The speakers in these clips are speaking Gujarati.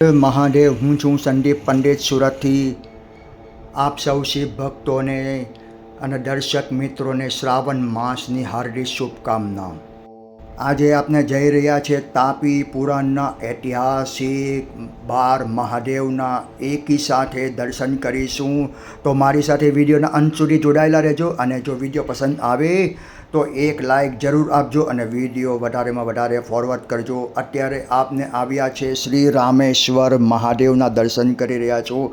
મહાદેવ, હું છું સંદીપ પંડિત સુરતથી. આપ સૌ શિવ ભક્તોને અને દર્શક મિત્રોને શ્રાવણ માસની હાર્દિક શુભકામના. આજે આપણે જઈ રહ્યા છે તાપી પુરાણના ઐતિહાસિક બાર મહાદેવના એકી સાથે દર્શન કરીશું. તો મારી સાથે વિડીયોના અંત સુધી જોડાયેલા રહેજો અને જો વીડિયો પસંદ આવે તો એક લાઈક જરૂર આપજો અને વીડિયો વધારેમાં વધારે ફોરવર્ડ કરજો. અત્યારે આપને આવ્યા છે શ્રી રામેશ્વર મહાદેવના દર્શન કરી રહ્યા છો.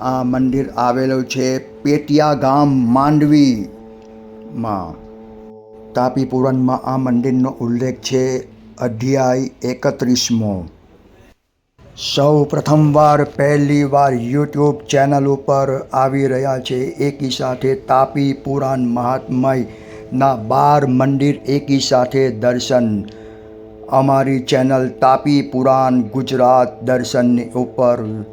આ મંદિર આવેલું છે પેટિયા ગામ માંડવીમાં. તાપી પુરાણમાં આ મંદિરનો ઉલ્લેખ છે અધ્યાય એકત્રીસમો. સૌ પ્રથમવાર પહેલી વાર યુટ્યુબ ચેનલ ઉપર આવી રહ્યા છે. એકી સાથે તાપી પુરાણ મહાત્મયના બાર મંદિર એકી સાથે દર્શન. અમારી ચેનલ તાપી પુરાણ ગુજરાત દર્શનની ઉપર.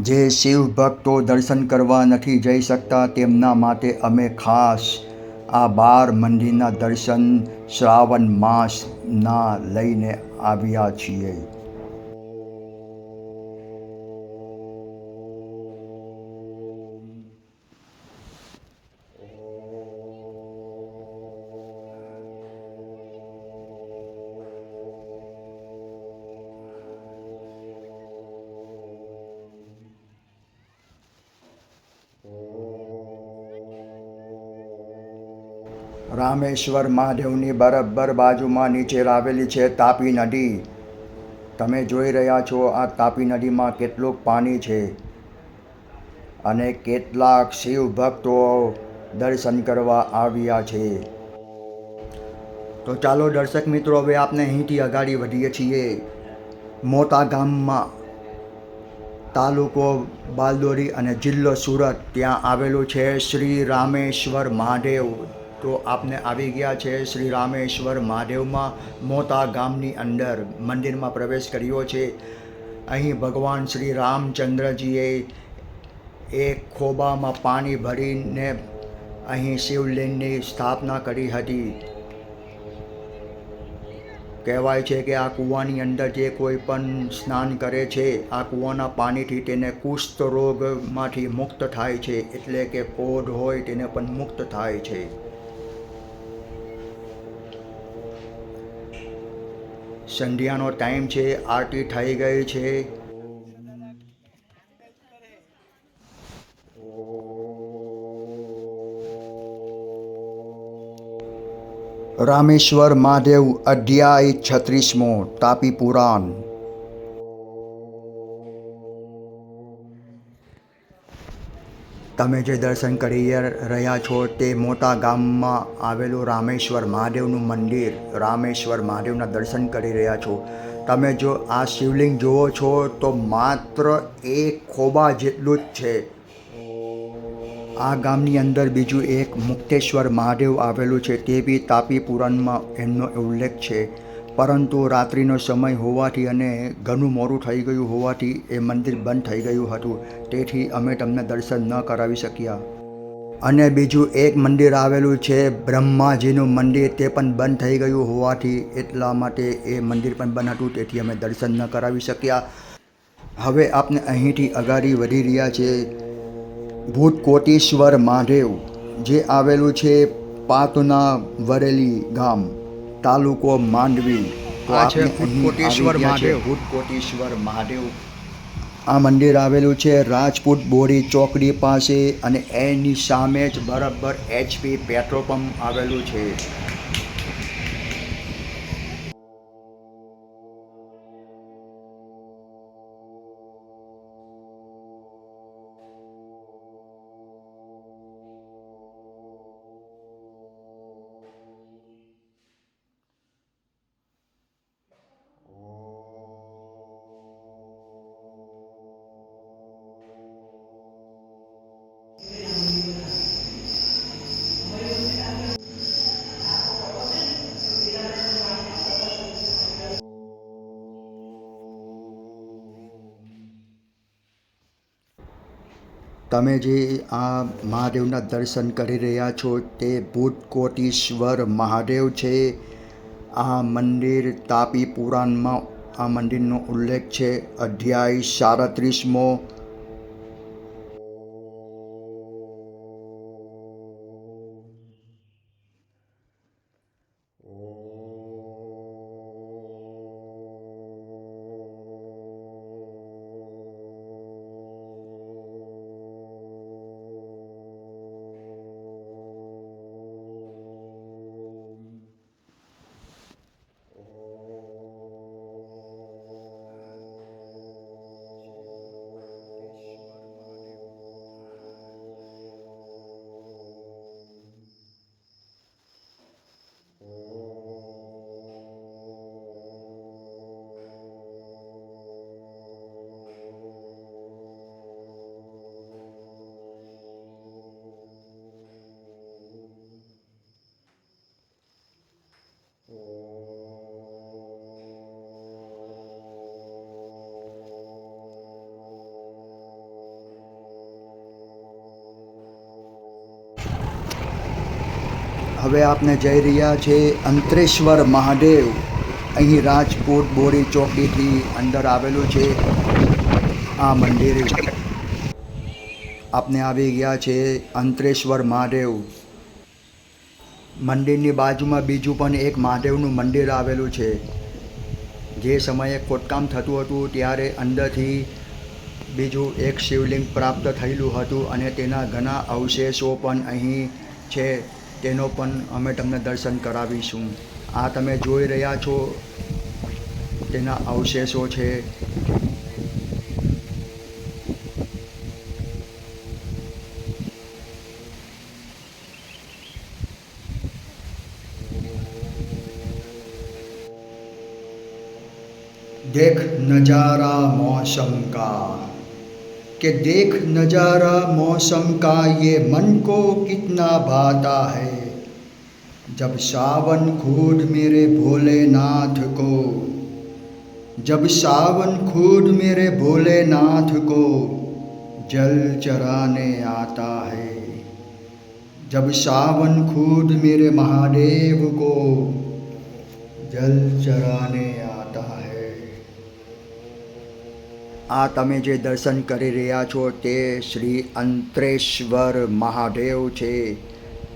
જે શિવ ભક્તો દર્શન કરવા નથી જઈ શકતા તેમના માટે અમે ખાસ આ બાર મંદિરના દર્શન શ્રાવણ માસના લઈને આવ્યા છીએ. રામેશ્વર મહાદેવની બરાબર બાજુમાં નીચે આવેલી છે તાપી નદી. તમે જોઈ રહ્યા છો આ તાપી નદીમાં કેટલું પાણી છે અને કેટલાક શિવ ભક્તો દર્શન કરવા આવ્યા છે. તો ચાલો દર્શક મિત્રો, હવે આપણે અહીંથી અગાડી વધીએ છીએ. મોટા ગામમાં તાલુકો બાલદોરી અને જિલ્લો સુરત, ત્યાં આવેલું છે શ્રી રામેશ્વર મહાદેવ. તો આપને આવી ગયા છે શ્રી રામેશ્વર મહાદેવમાં, મોતા ગામની અંદર મંદિરમાં પ્રવેશ કર્યો છે. અહીં ભગવાન શ્રી રામચંદ્રજીએ એક ખોબામાં પાણી ભરીને અહીં શિવલિંગની સ્થાપના કરી હતી. કહેવાય છે કે આ કૂવાની અંદર જે કોઈ પણ સ્નાન કરે છે, આ કૂવાના પાણીથી તેને કુષ્ઠ રોગમાંથી મુક્ત થાય છે, એટલે કે પોઢ હોય તેને પણ મુક્ત થાય છે. સંધ્યાનો ટાઈમ છે આરતી થઈ ગઈ છે. રામેશ્વર મહાદેવ અધ્યાય છત્રીસમો તાપી પુરાણ. તમે જે દર્શન કરી રહ્યા છો તે મોટા ગામમાં આવેલું રામેશ્વર મહાદેવનું મંદિર, રામેશ્વર મહાદેવના દર્શન કરી રહ્યા છો. તમે જો આ શિવલિંગ જુઓ છો તો માત્ર એક ખોબા જેટલું જ છે. આ ગામની અંદર બીજું એક મુક્તેશ્વર મહાદેવ આવેલું છે તે બી તાપી પુરાણમાં એમનો ઉલ્લેખ છે. પરંતુ રાત્રિનો સમય હોવાથી અને ઘણું મોડું થઈ ગયું હોવાથી એ મંદિર બંધ થઈ ગયું હતું. તેથી અમે તમને દર્શન ન કરાવી શક્યા. અને બીજું એક મંદિર આવેલું છે બ્રહ્માજીનું મંદિર, તે પણ બંધ થઈ ગયું હોવાથી એટલા માટે એ મંદિર પણ બંધ હતું. તેથી અમે દર્શન ન કરાવી શક્યા. હવે આપણે અહીંથી અગાડી વધી રહ્યા છે ભૂતકોટેશ્વર મહાદેવ, જે આવેલું છે પાતના વરેલી ગામ. તાલુકો માંડવી. તો આપણે મહાદેવ. ભૂતકોટેશ્વર મહાદેવ. આ મંદિર આવેલું છે રાજપૂત બોરી ચોકડી પાસે અને એની સામે જ બરાબર એચપી પેટ્રોલ પંપ આવેલું છે. તમે જે આ મહાદેવના દર્શન કરી રહ્યા છો, તે ભૂતકોટીશ્વર મહાદેવ છે. આ મંદિર તાપી પુરાણમાં આ મંદિરનો ઉલ્લેખ છે. અધ્યાય સાડત્રીસમો હવે આપને જઈ રહ્યા છે અંતરેશ્વર મહાદેવ. અહીં રાજકોટ બોરી ચોકડીથી અંદર આવેલું છે આ મંદિર. આપને આવી ગયા છે અંતરેશ્વર મહાદેવ. મંદિરની બાજુમાં બીજું પણ એક મહાદેવનું મંદિર આવેલું છે. જે સમયે ખોદકામ થતું હતું ત્યારે અંદરથી બીજું એક શિવલિંગ પ્રાપ્ત થયેલું હતું અને તેના ઘણા અવશેષો પણ અહીં છે. તેનો પણ અમે તમને દર્શન કરાવીશું આ તમે જોઈ રહ્યા છો તેના અવશેષો છે देख नजारा मौसम का कि देख नजारा मौसम का ये मन को कितना भाता है जब सावन खुद मेरे भोलेनाथ को जब सावन खुद मेरे भोलेनाथ को जल चराने आता है जब सावन खुद मेरे महादेव को જલ ચરાને આતા હૈ આ તમે જે દર્શન કરી રહ્યા છો તે શ્રી અંતરેશ્વર મહાદેવ છે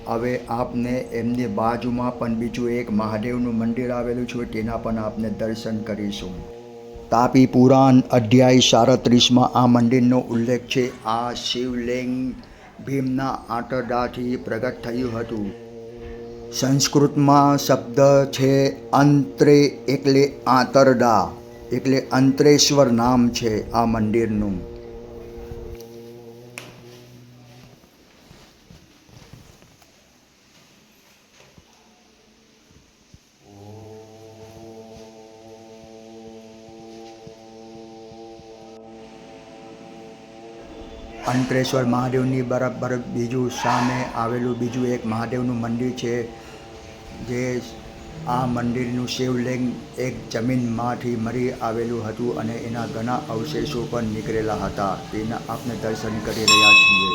હવે આપને એમની બાજુમાં પણ બીજું એક મહાદેવનું મંદિર આવેલું છે, તેના પણ આપને દર્શન કરીશું. તાપી પુરાણ અધ્યાય સાડત્રીસમાં આ મંદિરનો ઉલ્લેખ છે, આ શિવલિંગ ભીમના આંટરડાથી પ્રગટ થયું હતું. સંસ્કૃતમાં શબ્દ છે, અંતરે એટલે આંતરડા, એટલે અંતરેશ્વર નામ છે આ મંદિરનું. અંતરેશ્વર મહાદેવની બરાબર બીજું સામે આવેલું બીજું એક મહાદેવનું મંદિર છે, જે આ મંદિરનું શિવલિંગ એક જમીનમાંથી મરી આવેલું હતું અને એના ઘણા અવશેષો પણ નીકળેલા હતા. તેના આપણે દર્શન કરી રહ્યા છીએ.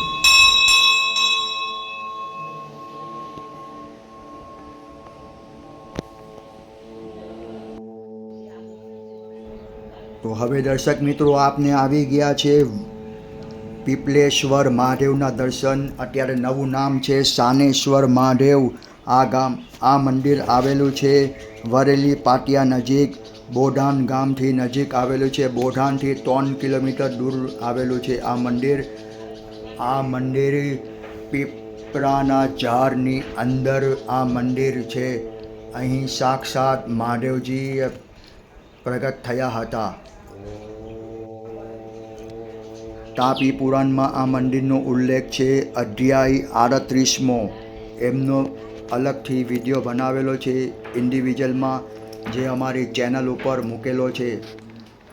તો હવે દર્શક મિત્રો આપને આવી ગયા છે પીપલેશ્વર મહાદેવના દર્શન. અત્યારે નવું નામ છે સાનેશ્વર મહાદેવ. આ ગામ, આ મંદિર આવેલું છે વરેલી પાટિયા નજીક. બોઢાન ગામથી નજીક આવેલું છે. બોઢાનથી ત્રણ કિલોમીટર દૂર આવેલું છે આ મંદિર. આ મંદિર પીપળાના ઝાડની અંદર આ મંદિર છે. અહીં સાક્ષાત મહાદેવજી પ્રગટ થયા હતા. તાપી પુરાણમાં આ મંદિરનો ઉલ્લેખ છે. અધ્યાય આડત્રીસમો. એમનો અલગથી વીડિયો બનાવેલો છે ઇન્ડિવિજ્યુઅલમાં, જે અમારી ચેનલ ઉપર મૂકેલો છે.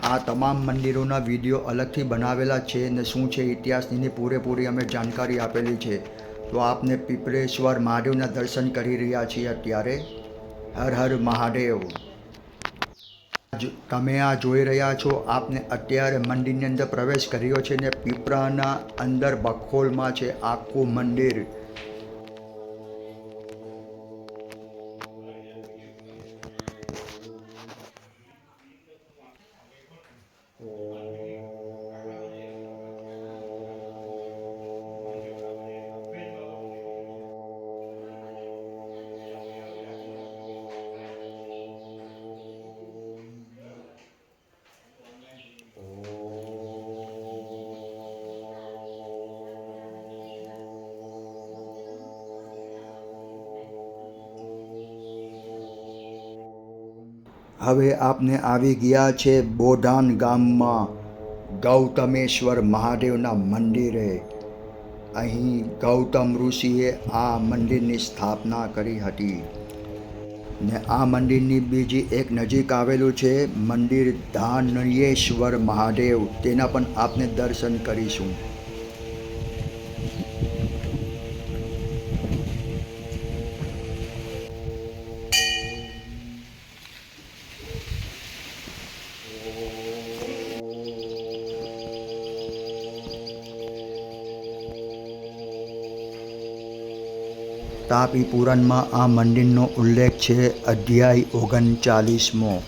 આ તમામ મંદિરોના વીડિયો અલગથી બનાવેલા છે ને શું છે ઇતિહાસની પૂરેપૂરી અમે જાણકારી આપેલી છે. તો આપને પીપળેશ્વર મહાદેવના દર્શન કરી રહ્યા છીએ અત્યારે. હર હર મહાદેવ. તમે આ જોઈ રહ્યા છો, આપને અત્યારે મંદિરની અંદર પ્રવેશ કર્યો છે ને પીપળાના અંદર બખોલમાં છે આખું મંદિર. હવે આપને આવી ગયા છે બોધાન ગામમાં, ગૌતમેશ્વર મહાદેવના મંદિરે. અહીં ગૌતમ ઋષિએ આ મંદિરની સ્થાપના કરી હતી. ને આ મંદિરની બીજી એક નજીક આવેલું છે મંદિર ધાનયેશ્વર મહાદેવ. તેના પણ આપને દર્શન કરીશું. તાપી પુરાણમાં આ મંદિરનો ઉલ્લેખ છે. અધ્યાય ઓગણચાલીસમો.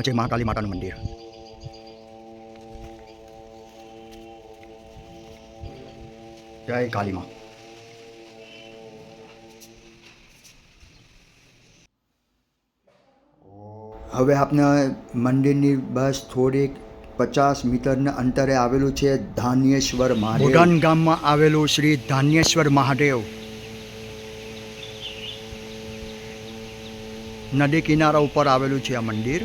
આ છે મહાકાલી માતાનું મંદિર. જય કાલીમાં હવે આપને મંદિરની બસ થોડીક પચાસ મીટરના અંતરે આવેલું છે ધાન્યેશ્વર મહાદેવ. ગામમાં આવેલું શ્રી ધાન્યેશ્વર મહાદેવ. નદી કિનારા ઉપર આવેલું છે આ મંદિર.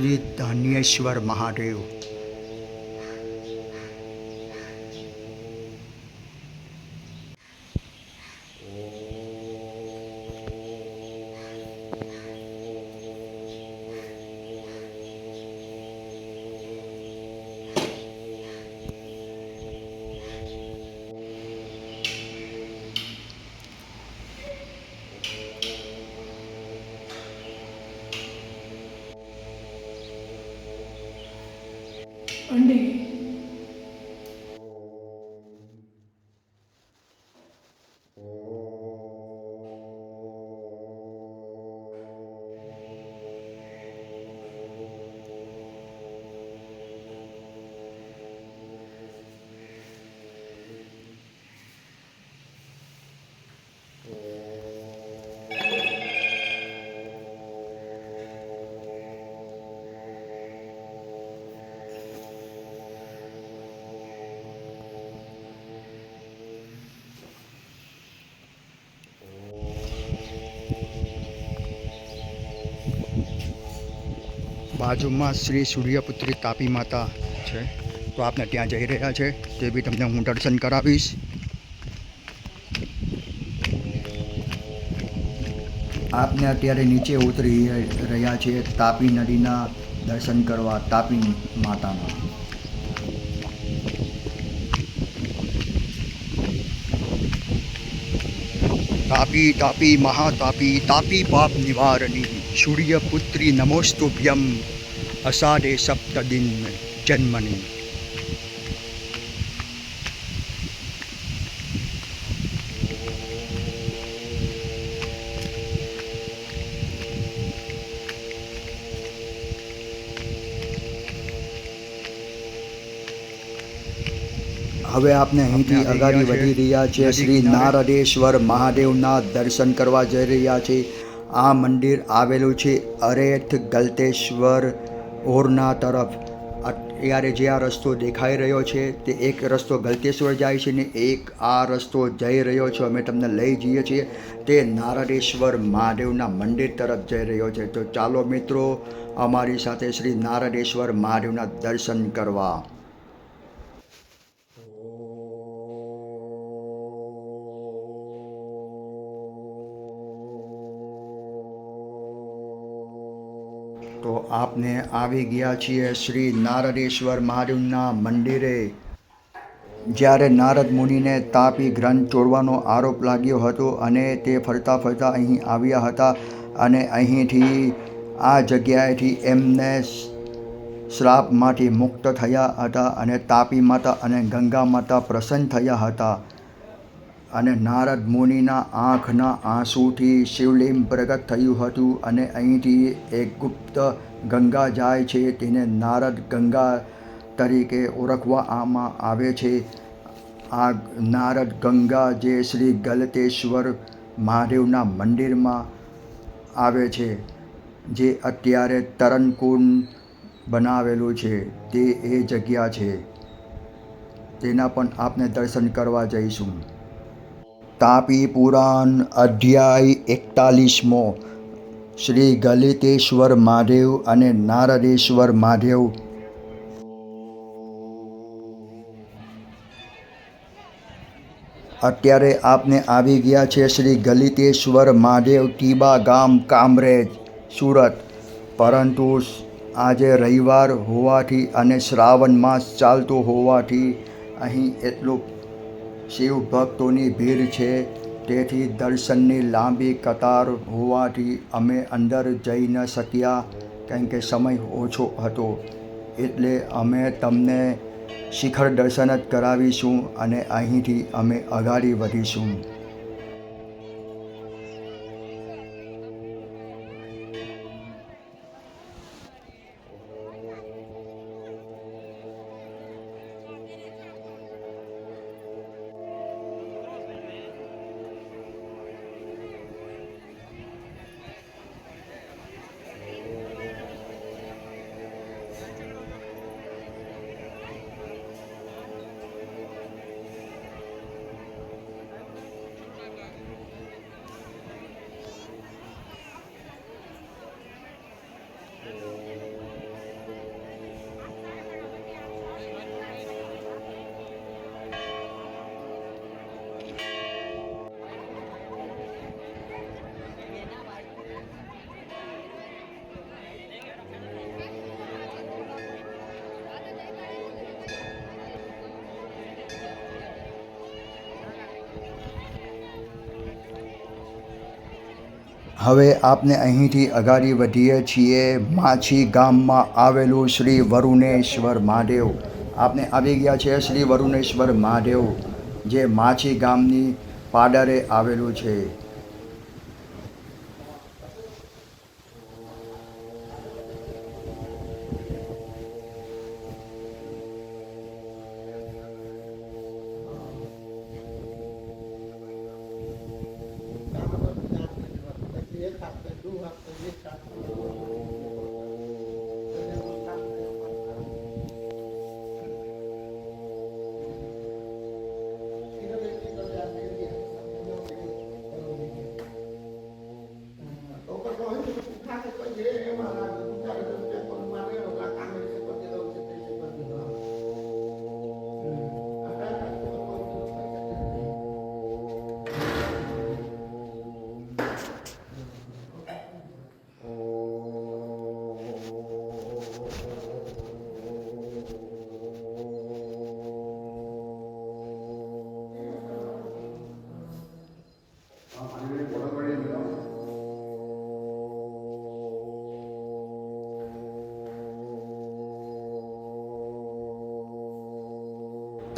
શ્રી ધાન્યેશ્વર મહાદેવ બાજુમાં શ્રી સૂર્યપુત્રી તાપી માતા છે. તો આપને ત્યાં જઈ રહ્યા છે. તે બી તમને હું દર્શન કરાવીશ. આપને અત્યારે નીચે ઉતરી રહ્યા છે તાપી નદીના દર્શન કરવા તાપી માતાના. તાપી તાપી, મહાતાપી, તાપી પાપ નિવારણી. સૂર્યપુત્રી નમોસ્તુભ્યમ. અષાઢે સપ્ત દિન જન્મની. હવે આપણે અહીંથી અગાડી વધી રહ્યા છે શ્રી નારદેશ્વર મહાદેવના દર્શન કરવા જઈ રહ્યા છીએ આ મંદિર આવેલું છે અરેઠ ગલતેશ્વર ઓરના તરફ. અત્યારે જે આ રસ્તો દેખાઈ રહ્યો છે તે એક રસ્તો ગલતેશ્વર જાય છે ને એક આ રસ્તો જઈ રહ્યો છે. અમે તમને લઈ જઈએ છીએ. તે નારદેશ્વર મહાદેવના મંદિર તરફ જઈ રહ્યો છે. તો ચાલો મિત્રો, અમારી સાથે શ્રી નારદેશ્વર મહાદેવના દર્શન કરવા. આપને આવી ગયા છીએ શ્રી નારદેશ્વર મહાદેવના મંદિરે. જ્યારે નારદ મુનિને તાપી ગ્રંથ ચોરવાનો આરોપ લાગ્યો હતો અને તે ફરતા ફરતા અહીં આવ્યા હતા અને અહીંથી આ જગ્યાએથી એમને શ્રાપમાંથી મુક્ત થયા હતા અને તાપી માતા અને ગંગા માતા પ્રસન્ન થયા હતા. અને નારદ મુનિના આંખના આંસુથી શિવલિંગ પ્રગટ થયું હતું અને અહીંથી એક ગુપ્ત ગંગા જાય છે તેને નારદ ગંગા તરીકે ઓળખવામાં આવે છે. આ નારદ ગંગા જે શ્રી ગલતેશ્વર મહાદેવના મંદિરમાં આવે છે, જે અત્યારે તરણકુંડ બનાવેલું છે, તે એ જગ્યા છે. તેના પણ આપને દર્શન કરવા જઈશું. તાપી પુરાણ અધ્યાય એકતાલીસમો શ્રી ગલિતેશ્વર મહાદેવ અને નારદેશ્વર મહાદેવ અત્યારે આપને આવી ગયા છે શ્રી ગલિતેશ્વર મહાદેવ ટીબા ગામ કામરેજ, સુરત. પરંતુ આજે રવિવાર હોવાથી અને શ્રાવણ માસ ચાલતો હોવાથી અહીં એટલું શિવ ભક્તોની ભીડ છે. તેથી દર્શનની લાંબી કતાર હોવાથી અમે અંદર જઈ ન શક્યા. કારણ કે સમય ઓછો હતો. એટલે અમે તમને શિખર દર્શન જ કરાવીશું અને અહીંથી અમે અગાડી વધીશું. Yeah. હવે આપને અહીંથી અગાડી વધીએ છીએ માછી ગામમાં આવેલું શ્રી વરુણેશ્વર મહાદેવ. આપને આવી ગયા છે શ્રી વરુણેશ્વર મહાદેવ, જે માછી ગામની પાડરે આવેલું છે.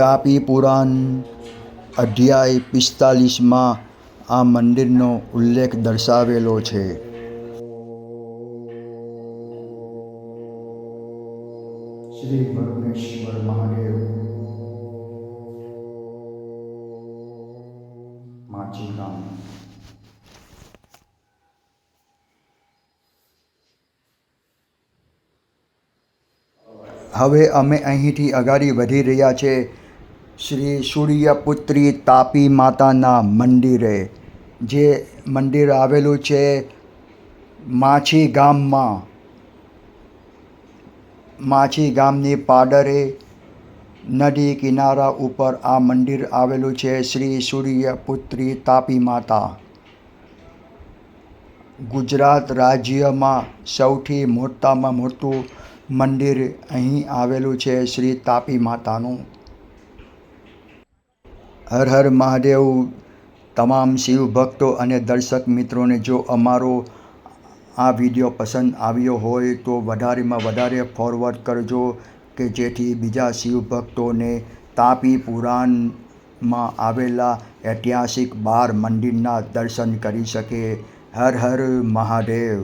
તાપી પુરાણ અધ્યાય પિસ્તાલીસમાં આ મંદિરનો ઉલ્લેખ દર્શાવેલો છે. હવે અમે અહીંથી આગાડી વધી રહ્યા છે. શ્રી સૂર્યપુત્રી તાપી માતાના મંદિરે, જે મંદિર આવેલું છે માછી ગામમાં. માછી ગામની પાદરે, નદી કિનારા ઉપર આ મંદિર આવેલું છે શ્રી સૂર્યપુત્રી તાપી માતા. ગુજરાત રાજ્યમાં સૌથી મોટામાં મોટું મંદિર અહીં આવેલું છે શ્રી તાપી માતાનું. હર હર મહાદેવ, તમામ શિવ ભક્તો અને દર્શક મિત્રોને જો અમારો આ વીડિયો પસંદ આવ્યો હોય તો વધારેમાં વધારે ફોરવર્ડ કરજો કે જેથી બીજા શિવ ભક્તોને તાપી પુરાણમાં આવેલા ઐતિહાસિક બાર મંદિરના દર્શન કરી શકે. હર હર મહાદેવ.